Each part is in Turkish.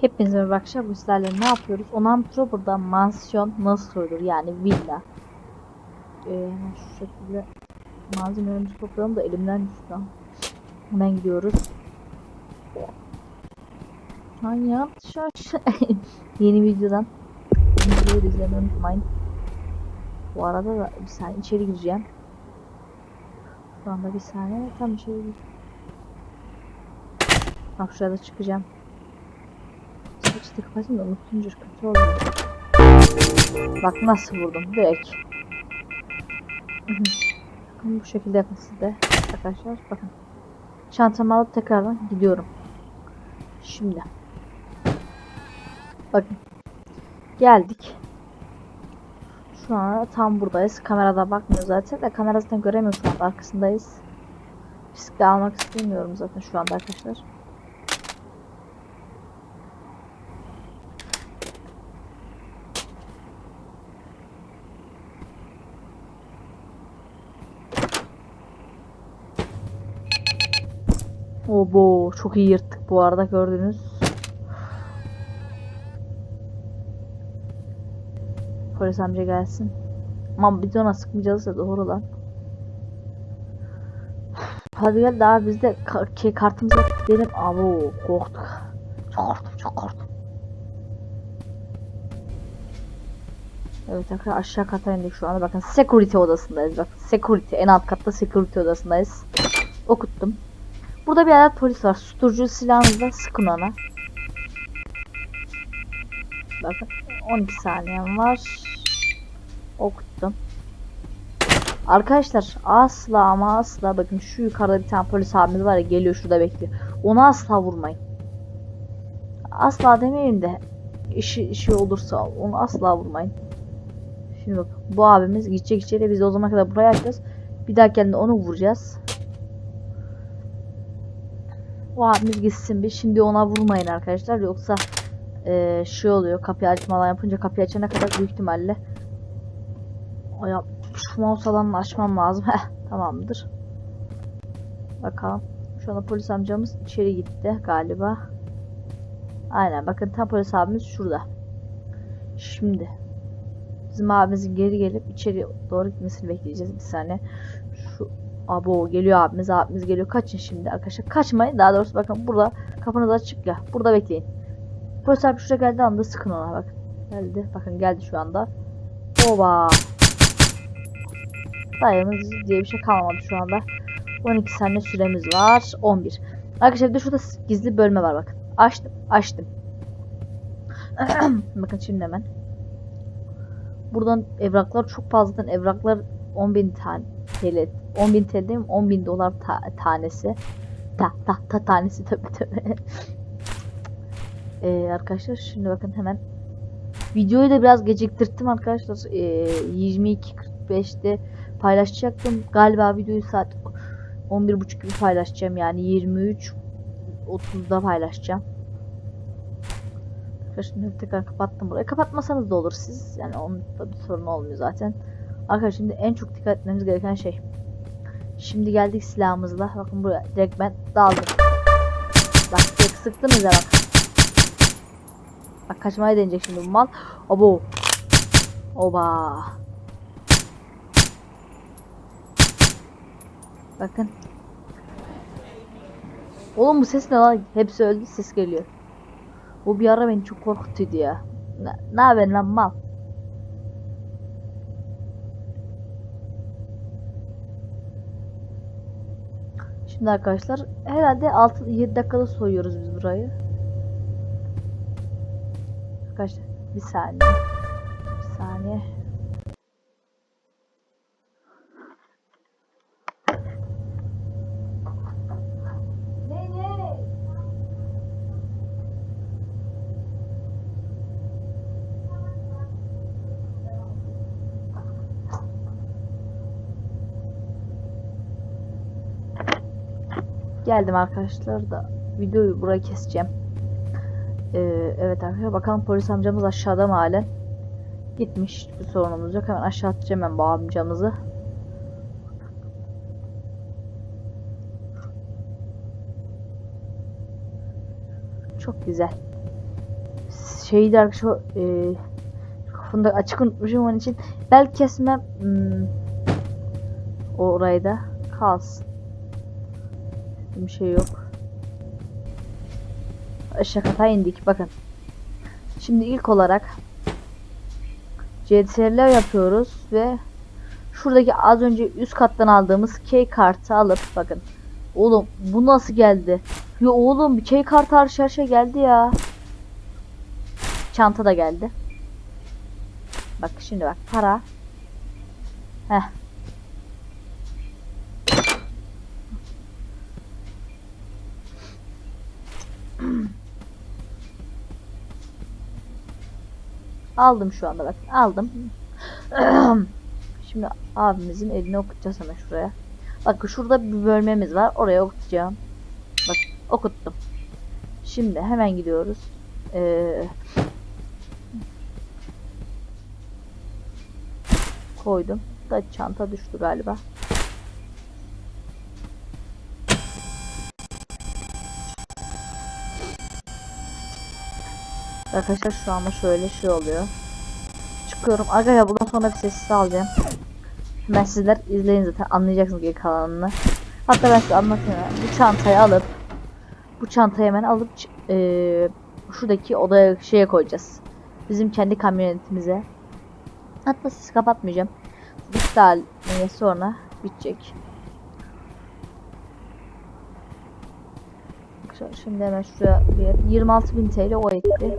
Hepinize merhaba arkadaşlar. Bu sizlerle ne yapıyoruz? Onan Proper'da mansiyon nasıl soyulur? Yani villa. Ee, hemen şu şekilde malzemelerimizi toplayalım da elimden düştü. Hemen gidiyoruz. Hayat şaş. Yeni videodan. Videoyu izlemeyi unutmayın. Bu arada da bir saniye içeri gireceğim. Şu anda bir saniye tam içeri gir. Bak şurada çıkacağım. Sıçtı kafasını da unutunca kötü oluyor. Bak nasıl vurdum direkt. Bakın bu şekilde yapın siz arkadaşlar. Bakın. Çantamı alıp tekrardan gidiyorum. Şimdi. Bakın. Geldik. Şu an tam buradayız. Kamerada bakmıyor zaten de kamera zaten göremiyor şu anda arkasındayız. Riskli almak istemiyorum zaten şu anda arkadaşlar. Obo çok iyi yırttık bu arada gördünüz. Polis amca gelsin. Ama biz ona sıkmayacağız da doğru lan. Hadi gel daha biz de ka- ki kartımıza gidelim. Abo korktuk. Çok korktum çok korktum. Evet arkadaşlar aşağı kata indik şu anda. Bakın security odasındayız. Bakın security en alt katta security odasındayız. Okuttum. Burada bir adet polis var. Susturucu silahınızla sıkın ona. Bakın 12 saniyem var. Okuttum. Arkadaşlar asla ama asla bakın şu yukarıda bir tane polis abimiz var ya geliyor şurada bekliyor. Onu asla vurmayın. Asla demeyin de işi, işi olursa onu asla vurmayın. Şimdi bak bu abimiz gidecek içeri biz de o zamana kadar buraya açacağız. Bir daha geldiğinde onu vuracağız. O abimiz gitsin bir. Şimdi ona vurmayın arkadaşlar. Yoksa eee şey oluyor. Kapıyı açmadan yapınca kapıyı açana kadar büyük ihtimalle o yap şu mouse alanını açmam lazım. Tamamdır. Bakalım. Şu anda polis amcamız içeri gitti galiba. Aynen bakın tam polis abimiz şurada. Şimdi bizim abimizin geri gelip içeri doğru gitmesini bekleyeceğiz bir saniye. Abo geliyor abimiz abimiz geliyor. Kaçın şimdi arkadaşlar. Kaçmayın. Daha doğrusu bakın burada kapınız açık ya. Burada bekleyin. Polis abi şuraya geldiği anda sıkın ona bak. Geldi. Bakın geldi şu anda. Oba. Dayanız diye bir şey kalmadı şu anda. 12 saniye süremiz var. 11. Arkadaşlar bir de şurada gizli bölme var bakın. Açtım. Açtım. bakın şimdi hemen. Buradan evraklar çok fazladan evraklar 10.000 tane TL 10.000 TL değil mi? 10.000 dolar ta- tanesi. Ta ta ta tanesi tabii tabii. ee, arkadaşlar şimdi bakın hemen videoyu da biraz geciktirttim arkadaşlar. Ee, 22.45'te paylaşacaktım. Galiba videoyu saat 11.30 gibi paylaşacağım. Yani 23 30'da paylaşacağım. Arkadaşlar tekrar kapattım burayı. Kapatmasanız da olur siz. Yani onun da bir sorun olmuyor zaten. Arkadaşlar şimdi en çok dikkat etmemiz gereken şey. Şimdi geldik silahımızla. Bakın buraya direkt ben daldım. Bak direkt sıktınız ya bak. Bak kaçmaya deneyecek şimdi bu mal. Abo. Oba. Bakın. Oğlum bu ses ne lan? Hepsi öldü ses geliyor. Bu bir ara beni çok korkutuydu ya. Ne, ne haber lan mal? Şimdi arkadaşlar herhalde 6-7 dakikada soyuyoruz biz burayı. Arkadaşlar bir saniye. Bir saniye. Geldim arkadaşlar da videoyu buraya keseceğim. Ee, evet arkadaşlar bakalım polis amcamız aşağıda mı halen? Gitmiş bir sorunumuz yok. Hemen aşağı atacağım ben bu amcamızı. Çok güzel. şeydi arkadaşlar e, kafamda açık unutmuşum onun için bel kesmem hmm, orayı da kalsın. Bir şey yok. Aşağı kata indik bakın. Şimdi ilk olarak CTRL yapıyoruz ve şuradaki az önce üst kattan aldığımız key kartı alıp bakın. Oğlum bu nasıl geldi? Ya oğlum bir key kartı her her şey geldi ya. Çanta da geldi. Bak şimdi bak para. Heh. Aldım şu anda bak. Aldım. Şimdi abimizin elini okutacağız hemen şuraya. Bak şurada bir bölmemiz var. Oraya okutacağım. Bak okuttum. Şimdi hemen gidiyoruz. Ee, koydum. Da çanta düştü galiba. Arkadaşlar şu anda şöyle şey oluyor. Çıkıyorum. Arkadaşlar bundan sonra bir sessiz alacağım. Hemen sizler izleyin zaten anlayacaksınız geri kalanını. Hatta ben size anlatayım. Bu çantayı alıp bu çantayı hemen alıp eee, şuradaki odaya şeye koyacağız. Bizim kendi kamyonetimize. Hatta siz kapatmayacağım. Bir saniye sonra bitecek. Şimdi hemen şuraya bir 26.000 TL o etti.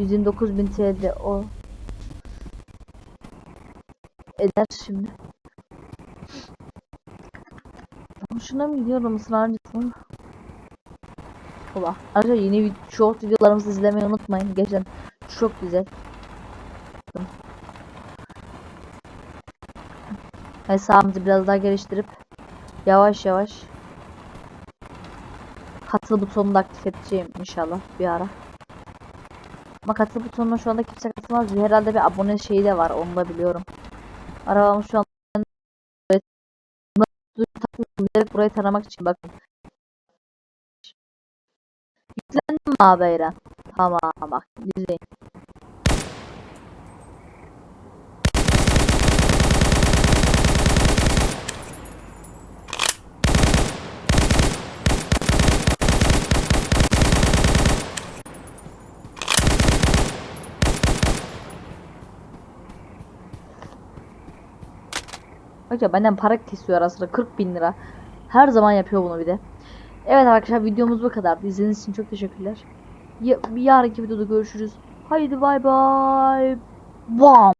129.000 TL o eder şimdi. Hoşuna mı gidiyorum ısrarcısın? Ola. Arkadaşlar yeni vid- short videolarımızı izlemeyi unutmayın. Gerçekten çok güzel. Hesabımızı biraz daha geliştirip yavaş yavaş katıl butonunu da aktif edeceğim inşallah bir ara. Ama katıl butonuna şu anda kimse katılmaz. Herhalde bir abone şeyi de var onu da biliyorum. Arabamı şu an Direkt burayı taramak için bakın. Yüklendim mi abi Eren? Tamam bak izleyin. Bak ya benden para kesiyor arasında 40 bin lira. Her zaman yapıyor bunu bir de. Evet arkadaşlar videomuz bu kadardı. İzlediğiniz için çok teşekkürler. Ya, bir yarınki videoda görüşürüz. Haydi bay bay. Bam.